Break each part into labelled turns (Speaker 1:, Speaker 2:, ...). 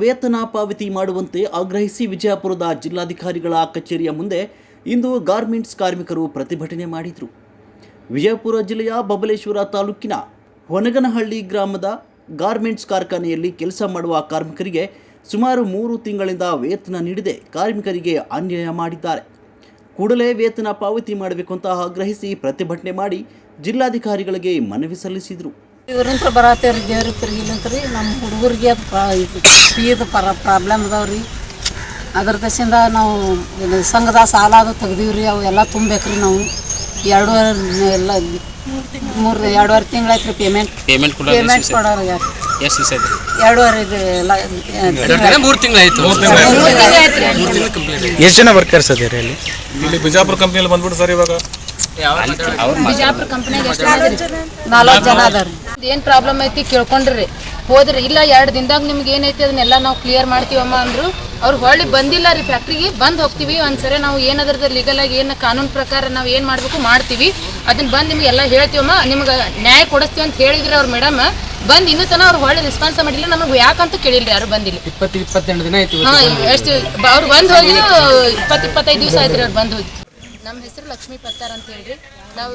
Speaker 1: ವೇತನ ಪಾವತಿ ಮಾಡುವಂತೆ ಆಗ್ರಹಿಸಿ ವಿಜಯಪುರದ ಜಿಲ್ಲಾಧಿಕಾರಿಗಳ ಕಚೇರಿಯ ಮುಂದೆ ಇಂದು ಗಾರ್ಮೆಂಟ್ಸ್ ಕಾರ್ಮಿಕರು ಪ್ರತಿಭಟನೆ ಮಾಡಿದರು. ವಿಜಯಪುರ ಜಿಲ್ಲೆಯ ಬಬಲೇಶ್ವರ ತಾಲೂಕಿನ ಹೊನಗನಹಳ್ಳಿ ಗ್ರಾಮದ ಗಾರ್ಮೆಂಟ್ಸ್ ಕಾರ್ಖಾನೆಯಲ್ಲಿ ಕೆಲಸ ಮಾಡುವ ಕಾರ್ಮಿಕರಿಗೆ ಸುಮಾರು ಮೂರು ತಿಂಗಳಿಂದ ವೇತನ ನೀಡದೆ ಕಾರ್ಮಿಕರಿಗೆ ಅನ್ಯಾಯ ಮಾಡಿದ್ದಾರೆ. ಕೂಡಲೇ ವೇತನ ಪಾವತಿ ಮಾಡಬೇಕು ಅಂತ ಆಗ್ರಹಿಸಿ ಪ್ರತಿಭಟನೆ ಮಾಡಿ ಜಿಲ್ಲಾಧಿಕಾರಿಗಳಿಗೆ ಮನವಿ ಸಲ್ಲಿಸಿದರು.
Speaker 2: ಇವ್ರಂತ್ರ ಬರತ್ತೇವ್ರಿ ದೇವ್ರಿಗೆ ತಿರುಗಿಲ್ಲಂತ್ರಿ ರೀ ನಮ್ಮ ಹುಡುಗರಿಗೆ ಅದು ಪ್ರಾ ಇದು ಫೀದು ಪರ ಪ್ರಾಬ್ಲಮ್ ಅದಾವ ರೀ. ಅದ್ರ ದಶಿಂದ ನಾವು ಇದು ಸಂಘದ ಸಾಲ ಅದು ತೆಗ್ದೀವ್ರಿ ಅವು ಎಲ್ಲ ತುಂಬೇಕ್ರಿ ನಾವು. ಎರಡೂವರೆ ಎಲ್ಲ ಮೂರು ಎರಡೂವರೆ ತಿಂಗಳಾಯ್ತು ರೀ ಪೇಮೆಂಟ್
Speaker 3: ಪೇಮೆಂಟ್ ಕೂಡ
Speaker 2: ಪೇಮೆಂಟ್ ಕೊಡೋರು ಯಾರು?
Speaker 3: ಎಷ್ಟು ದಿವಸ ಐತ್ರಿ
Speaker 2: ಎರಡೂವರೆ ಇದು ಎಲ್ಲ
Speaker 3: ಮೂರು ತಿಂಗಳಾಯ್ತು
Speaker 4: ಎಷ್ಟು ಜನ ವರ್ಕರ್ಸ್ ಅದೇರಿ ಅಲ್ಲಿ?
Speaker 5: ಇಲ್ಲಿ ಬಿಜಾಪುರ ಕಂಪ್ನಿಯಲ್ಲಿ ಬಂದ್ಬಿಟ್ಟು ಸರ್ ಇವಾಗ
Speaker 6: ಬಿಜಾಪುರ ಕಂಪ್ನಿಯಾಗ ಎಷ್ಟು
Speaker 2: ನಾಲ್ಕು ಜನ ಅದಾವ್ರಿ
Speaker 6: ಏನು ಪ್ರಾಬ್ಲಮ್ ಐತಿ ಕೇಳ್ಕೊಂಡ್ರಿ. ಹೋದ್ರಿ ಇಲ್ಲ ಎರಡು ದಿನದಾಗ ನಿಮ್ಗೆ ಏನೈತಿ ಅದನ್ನೆಲ್ಲ ನಾವು ಕ್ಲಿಯರ್ ಮಾಡ್ತೀವಮ್ಮ ಅಂದ್ರು. ಅವ್ರು ಹೊಳ್ಳಿ ಬಂದಿಲ್ಲ ರೀ ಫ್ಯಾಕ್ಟ್ರಿಗೆ ಬಂದು ಹೋಗ್ತೀವಿ. ಒಂದ್ಸರಿ ನಾವು ಏನಾದ್ರದ ಲೀಗಲ್ ಆಗಿ ಏನು ಕಾನೂನು ಪ್ರಕಾರ ನಾವು ಏನು ಮಾಡಬೇಕು ಮಾಡ್ತೀವಿ. ಅದನ್ನ ಬಂದು ನಿಮ್ಗೆ ಎಲ್ಲ ಹೇಳ್ತೀವಮ್ಮ. ನಿಮ್ಗೆ ನ್ಯಾಯ ಕೊಡಿಸ್ತೀವಿ ಅಂತ ಹೇಳಿದ್ರಿ ಅವ್ರ ಮೇಡಮ್ ಬಂದು ಇನ್ನೂ ತನಕ ಅವ್ರು ಹೊಳ್ಳಿ ರೆಸ್ಪಾನ್ಸ್ ಮಾಡಿಲ್ಲ. ನಮಗೆ ಯಾಕಂತ ಕೇಳಿಲ್ರಿ ಯಾರು ಬಂದಿಲ್ಲ.
Speaker 3: ಇಪ್ಪತ್ತು ಇಪ್ಪತ್ತೆಂಟು ದಿನ ಆಯ್ತು
Speaker 6: ಹಾಂ ಎಷ್ಟು ಅವ್ರು ಬಂದು ಹೋಗಿ ಇಪ್ಪತ್ತು ಇಪ್ಪತ್ತೈದು ದಿವಸ ಆಯ್ತು ರೀ ಅವ್ರು ಬಂದು ಹೋಗಿ. ನಮ್ಮ ಹೆಸರು ಲಕ್ಷ್ಮೀ ಪತ್ತಾರ್ ಅಂತ ಹೇಳ್ರಿ. ನಾವು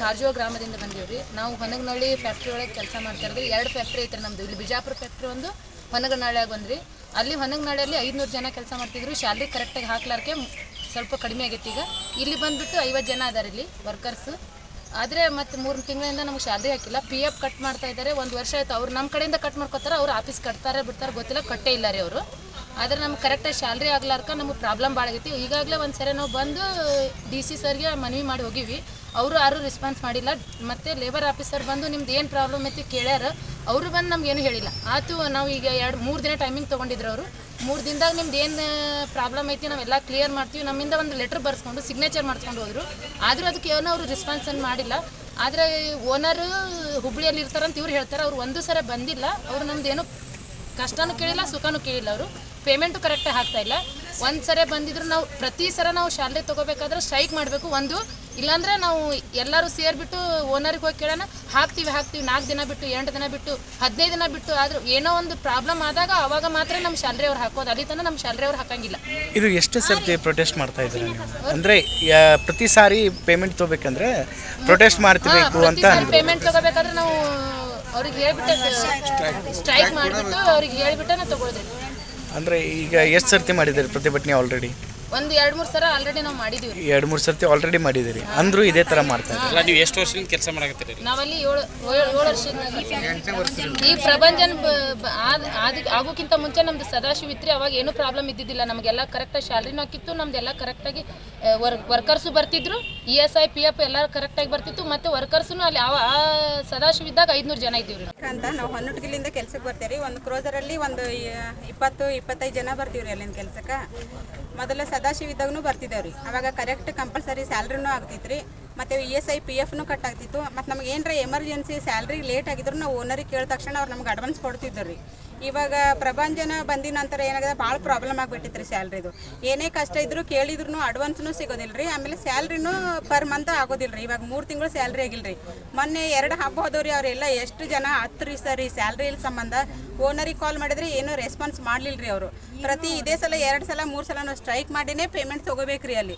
Speaker 6: ಕಾರ್ಜೋ ಗ್ರಾಮದಿಂದ ರೀ. ನಾವು ಹೊನಗನಹಳ್ಳಿ ಫ್ಯಾಕ್ಟ್ರಿ ಒಳಗೆ ಕೆಲಸ ಮಾಡ್ತಾ ಇದ್ವಿ ಎರಡು ಫ್ಯಾಕ್ಟ್ರಿ ಐತ್ರಿ ನಮ್ದು. ಇಲ್ಲಿ ಬಿಜಾಪುರ ಫ್ಯಾಕ್ಟ್ರಿ ಒಂದು ಹೊನಗನಹಳ್ಳಿಯಾಗ ಬಂದ್ರಿ ಅಲ್ಲಿ ಹೊನಗನಹಳ್ಳಿಯಲ್ಲಿ ಐದುನೂರು ಜನ ಕೆಲಸ ಮಾಡ್ತಿದ್ರು ಸ್ಯಾಲ್ರಿ ಕರೆಕ್ಟಾಗಿ ಹಾಕ್ಲಾರ್ಕೆ ಸ್ವಲ್ಪ ಕಡಿಮೆ ಆಗೈತಿ ಈಗ. ಇಲ್ಲಿ ಬಂದ್ಬಿಟ್ಟು ಐವತ್ತು ಜನ ಅದಾರ ಇಲ್ಲಿ ವರ್ಕರ್ಸ್ ಆದರೆ ಮತ್ತೆ ಮೂರು ತಿಂಗಳಿಂದ ನಮ್ಗೆ ಶಾಲೆ ಹಾಕಿಲ್ಲ. ಪಿ ಎಫ್ ಕಟ್ ಮಾಡ್ತಾ ಇದ್ದಾರೆ ಒಂದು ವರ್ಷ ಆಯ್ತು. ಅವ್ರು ನಮ್ಮ ಕಡೆಯಿಂದ ಕಟ್ ಮಾಡ್ಕೋತಾರೆ, ಅವ್ರು ಆಫೀಸ್ ಕಟ್ತಾರೆ, ಬಿಡ್ತಾರೆ, ಗೊತ್ತಿಲ್ಲ, ಕಟ್ಟೇ ಇಲ್ಲ ರೀ ಅವರು. ಆದರೆ ನಮ್ಗೆ ಕರೆಕ್ಟಾಗಿ ಸ್ಯಾಲ್ರಿ ಆಗ್ಲಾರ್ಕ ನಮಗೆ ಪ್ರಾಬ್ಲಮ್ ಭಾಳ ಆಗೈತಿ. ಈಗಾಗಲೇ ಒಂದು ಸರಿ ನಾವು ಬಂದು ಡಿ ಸಿ ಸರ್ಗೆ ಮನವಿ ಮಾಡಿ ಹೋಗಿವಿ. ಅವರು ಯಾರು ರೆಸ್ಪಾನ್ಸ್ ಮಾಡಿಲ್ಲ. ಮತ್ತು ಲೇಬರ್ ಆಫೀಸರ್ ಬಂದು ನಿಮ್ದು ಏನು ಪ್ರಾಬ್ಲಮ್ ಐತಿ ಕೇಳ್ಯಾರ. ಅವರು ಬಂದು ನಮ್ಗೆ ಏನು ಹೇಳಿಲ್ಲ. ಆತು ನಾವು ಈಗ ಎರಡು, ಮೂರು ದಿನ ಟೈಮಿಂಗ್ ತೊಗೊಂಡಿದ್ರು ಅವರು. ಮೂರು ದಿನದಾಗ ನಿಮ್ದು ಏನು ಪ್ರಾಬ್ಲಮ್ ಐತಿ ನಾವೆಲ್ಲ ಕ್ಲಿಯರ್ ಮಾಡ್ತೀವಿ. ನಮ್ಮಿಂದ ಒಂದು ಲೆಟ್ರ್ ಬರ್ಸ್ಕೊಂಡು ಸಿಗ್ನೇಚರ್ ಮಾಡಿಸ್ಕೊಂಡು ಹೋದರು. ಆದರೂ ಅದಕ್ಕೆ ಏನೋ ಅವರು ರೆಸ್ಪಾನ್ಸ್ ಅನ್ನು ಮಾಡಿಲ್ಲ. ಆದರೆ ಓನರು ಹುಬ್ಳಿಯಲ್ಲಿ ಇರ್ತಾರಂತ ಇವ್ರು ಹೇಳ್ತಾರೆ. ಅವ್ರು ಒಂದು ಸಲ ಬಂದಿಲ್ಲ. ಅವ್ರು ನಮ್ದು ಏನೋ ಕಷ್ಟನೂ ಕೇಳಿಲ್ಲ ಸುಖನೂ ಕೇಳಿಲ್ಲ ಅವರು. ಪೇಮೆಂಟು ಕರೆಕ್ಟಾಗಿ ಹಾಕ್ತಾ ಇಲ್ಲ. ಒಂದು ಸರಿ ಬಂದಿದ್ರು ನಾವು ಪ್ರತಿ ಸಲ ನಾವು ಶಾಲೆ ತೊಗೋಬೇಕಾದ್ರೆ ಸ್ಟ್ರೈಕ್ ಮಾಡಬೇಕು ಒಂದು. ಇಲ್ಲಾಂದ್ರೆ ನಾವು ಎಲ್ಲರೂ ಸೇರಿಬಿಟ್ಟು ಓನರಿಗೆ ಹೋಗಿ ಕೇಳೋಣ ಹಾಕ್ತೀವಿ ಹಾಕ್ತೀವಿ ನಾಲ್ಕು ದಿನ ಬಿಟ್ಟು ಎಂಟು ದಿನ ಬಿಟ್ಟು ಹದಿನೈದು ದಿನ ಬಿಟ್ಟು ಆದ್ರೂ ಏನೋ ಒಂದು ಪ್ರಾಬ್ಲಮ್ ಆದಾಗ ಅವಾಗ ಮಾತ್ರ ನಮ್ಮ ಶಾಲೆ ಅವ್ರು ಹಾಕೋದು. ಅಲ್ಲಿ ತನಕ ನಮ್ಮ ಶಾಲೆ ಅವ್ರು ಹಾಕಂಗಿಲ್ಲ.
Speaker 4: ಇದು ಎಷ್ಟು ಸರ್ತಿ ಪ್ರೊಟೆಸ್ಟ್ ಮಾಡ್ತಾ ಇದ್ದೀರಾ ನೀವು? ಅಂದ್ರೆ ಪ್ರತಿ ಸಾರಿ ಪೇಮೆಂಟ್ ತೊಗೋಬೇಕಂದ್ರೆ ಪ್ರೊಟೆಸ್ಟ್ ಮಾಡ್ತಿರ್ಬೇಕು ಅಂತ.
Speaker 6: ಪೇಮೆಂಟ್ ಅವ್ರಿಗೆ ಹೇಳ್ಬಿಟ್ಟು ಸ್ಟ್ರೈಕ್ ಮಾಡಿಬಿಟ್ಟು ಅವ್ರಿಗೆ ಹೇಳ್ಬಿಟ್ಟು ನಾವು ತಗೊಳ್ತೀವಿ
Speaker 4: ಅಂದ್ರೆ ಈಗ ಎಷ್ಟು ಸರ್ತಿ ಮಾಡಿದ್ದೀರಿ ಪ್ರತಿಭಟನೆ ಆಲ್ರೆಡಿ
Speaker 6: ಒಂದು ಎರಡು ಮೂರು ಸಲ ಆಲ್ರೆಡಿ ನಾವು ಮಾಡಿದೀವಿ ರೀ.
Speaker 4: ಎರಡು ಮೂರು ಸರ್ತಿ ಆಲ್ರೆಡಿ ಮಾಡಿದ್ದೀರಿ. ಅಂದ್ರೂ ಇದೇ ಥರ ಮಾಡ್ತಾ ಇದ್ದಾರೆ.
Speaker 3: ಅಲ್ಲ ನೀವು ಎಷ್ಟು ವರ್ಷದಿಂದ ಕೆಲಸ ಮಾಡಕತ್ತೀರಿ
Speaker 6: ನಾವಲ್ಲಿ ಏಳು ಏಳು ಏಳು ವರ್ಷ ಈ ಪ್ರಪಂಚನ ಆಗೋಕ್ಕಿಂತ ಮುಂಚೆ ನಮ್ದು ಸದಾಶಿವ ಇತ್ರಿ ಅವಾಗ ಏನು ಪ್ರಾಬ್ಲಮ್ ಇದ್ದಿದ್ದಿಲ್ಲ. ನಮಗೆಲ್ಲ ಕರೆಕ್ಟಾಗಿ ಸ್ಯಾಲ್ರಿನೂ ಹಾಕಿತ್ತು ನಮ್ದೆಲ್ಲ ಕರೆಕ್ಟಾಗಿ ವರ್ಕರ್ಸು ಬರ್ತಿದ್ರು. E S I P F ಎಲ್ಲ ಕರೆಕ್ಟಾಗಿ ಬರ್ತಿತ್ತು. ಮತ್ತು ವರ್ಕರ್ಸ್ನು ಅಲ್ಲಿ ಅವ ಆ ಸದಾಶಿವ ಇದ್ದಾಗ ಐದುನೂರು ಜನ ಇದ್ದೀವಿ
Speaker 7: ಅಂತ ನಾವು ಹೊನ್ನಟಗಿಲಿಂದ ಕೆಲ್ಸಕ್ಕೆ ಬರ್ತೀವಿ ಒಂದು ಕ್ರೋಸರಲ್ಲಿ ಒಂದು ಇಪ್ಪತ್ತು ಇಪ್ಪತ್ತೈದು ಜನ ಬರ್ತೀವಿ ರೀ ಅಲ್ಲಿಂದ ಕೆಲ್ಸಕ್ಕೆ. ಮೊದಲ ಸದಾಶಿವ ಇದ್ದಾಗೂ ಬರ್ತಿದ್ದೇವೆ ರೀ. ಅವಾಗ ಕರೆಕ್ಟ್ ಕಂಪಲ್ಸರಿ ಸ್ಯಾಲ್ರಿನೂ ಆಗ್ತಿತ್ತು ರೀ ಮತ್ತು ಇ ಎಸ್ ಐ ಪಿ ಎಫ್ನು ಕಟ್ ಆಗ್ತಿತ್ತು, ಮತ್ತು ನಮ್ಗೆ ಏನರ ಎಮರ್ಜೆನ್ಸಿ ಸ್ಯಾಲ್ರಿ ಲೇಟ್ ಆಗಿದ್ರು ನಾವು ಓನರಿಗೆ ಕೇಳಿದ ತಕ್ಷಣ ಅವ್ರು ನಮ್ಗೆ ಅಡ್ವಾನ್ಸ್ ಕೊಡ್ತಿದ್ದರು ರೀ. ಇವಾಗ ಪ್ರಭಂಜನ ಬಂದಿದ ನಂತರ ಏನಾಗಿದೆ? ಭಾಳ ಪ್ರಾಬ್ಲಮ್ ಆಗಿಬಿಟ್ಟಿತ್ತು ರೀ ಸ್ಯಾಲ್ರಿದು ಏನೇ ಕಷ್ಟ ಇದ್ರು ಕೇಳಿದ್ರು ಅಡ್ವಾನ್ಸ್ನು ಸಿಗೋದಿಲ್ಲ ರೀ ಆಮೇಲೆ ಸ್ಯಾಲ್ರಿನೂ ಪರ್ ಮಂತ್ ಆಗೋದಿಲ್ಲ ರೀ ಇವಾಗ ಮೂರು ತಿಂಗಳು ಸ್ಯಾಲ್ರಿ ಆಗಿಲ್ಲ ರೀ ಮೊನ್ನೆ ಎರಡು ಹಬ್ಬ ಹೋದವ್ರಿ ಅವರೆಲ್ಲ, ಎಷ್ಟು ಜನ ಹತ್ತು ಸರ್ ಈ ಸ್ಯಾಲ್ರಿ ಸಂಬಂಧ ಓನರಿಗೆ ಕಾಲ್ ಮಾಡಿದ್ರೆ ಏನೂ ರೆಸ್ಪಾನ್ಸ್ ಮಾಡಲಿಲ್ಲ ರೀ ಅವರು. ಪ್ರತಿ ಇದೇ ಸಲ, ಎರಡು ಸಲ, ಮೂರು ಸಲ ನಾವು ಸ್ಟ್ರೈಕ್ ಮಾಡಿನೇ ಪೇಮೆಂಟ್ ತೊಗೋಬೇಕ್ರಿ ಅಲ್ಲಿ.